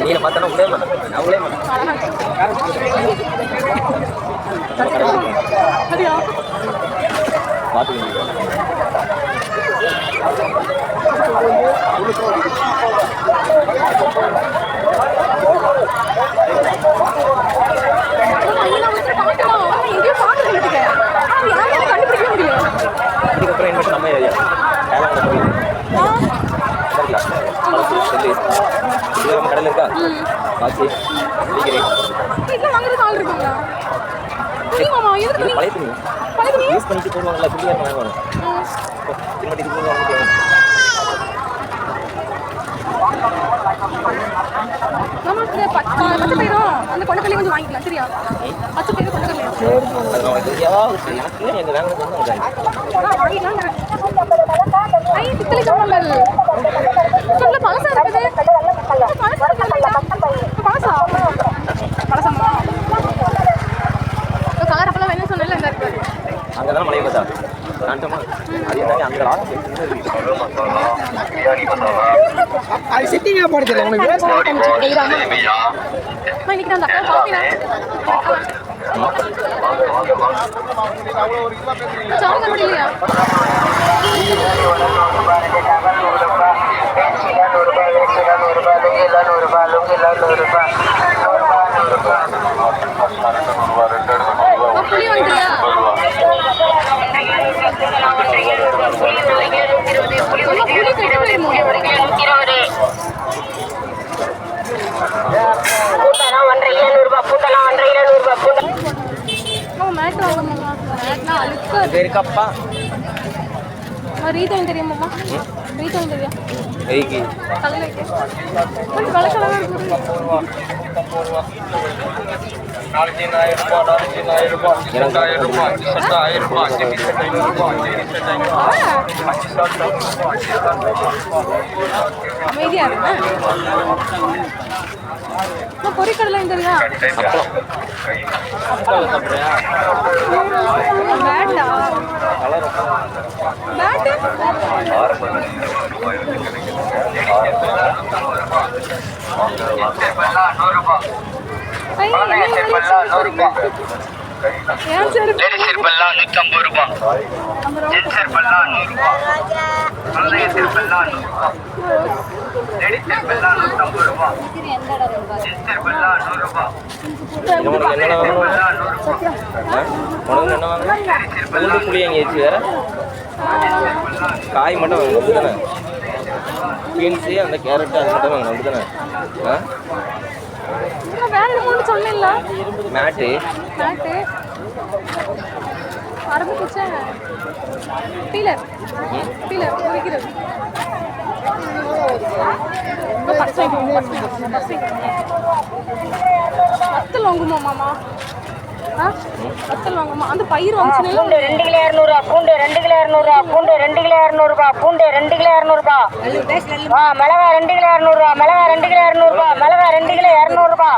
நீல பார்த்தா உள்ளே மாட்டேன் நான் மாட்டேன் நம்ம கடையில் இருக்கா? பாச்சி பிடிக்கிறேன் வீட்டில் வாங்குறது ஆள் இருக்குங்களா? தெரியுமாமா எதுக்கு இது நீ பழைய துணி. பழைய துணி யூஸ் பண்ணிட்டு போடுவாங்கல்ல புள்ளியாக வாங்குவாங்க. ம். திரும்ப இது போடுவாங்க பச்சை பயிரும் அந்த கொண்டக்கல்லையும் கொஞ்சம் வாங்கிக்கலாம் சரியா? பச்சை பயிரும் கொண்டக்கல்லையும் அது அவனுக்கு தெரியாத எனக்கு அங்கே தான் மலையை பார்த்தா? காண்டமா அது என்ன அங்கே அது போடுறது உனக்கு இன்னைக்கு அந்த அக்கா புளி வந்துறியா அம்மா புளி கெட்டு போயிருமோ இருக்கு இருக்கப்பா ரீதம் தெரியும் தலையில கொஞ்சம் கலர் கலராக இருக்குது அமைதியா அம்மா பொரிக்கடலை தெரியா சாப்பிட்றியா பேட்டா? லேடிஸ் செருப்பெல்லாம் நூற்றம்பது ரூபாய் ஜென்ஸ் செருப்பெல்லாம் நூறு ரூபாய் குழந்தைங்க செருப்பெல்லாம் நூறு ரூபாய் லேடிஸ் செருப்பெல்லாம் நூற்றம்பது ஜென்ஸ் புளி எங்கேயாச்சும் வேற? காய் மட்டும் வாங்கணும் அப்படி தானே பீன்ஸு அந்த கேரட்டு அது மட்டும் வாங்கணும் அப்படி தானே ஆ? வேற என்னமோ சொன்னேன்ல மேட்டு மேட்டு அரபு குச்சை பீலர் பீலர். வத்தல் வாங்குமா மாமா வத்தல் வாங்குமா அந்த பயிர் வாங்கிச்சுனே பூண்டு ரெண்டு கிலோ இரநூறுவா பூண்டு ரெண்டு கிலோ இரநூறுவா பூண்டு ரெண்டு கிலோ இரநூறுபா பூண்டு ரெண்டு கிலோ இரநூறுபா ஆ மிளகா ரெண்டு கிலோ இரநூறுவா மிளகா ரெண்டு கிலோ இரநூறுபா மிளகா ரெண்டு கிலோ இரநூறுபா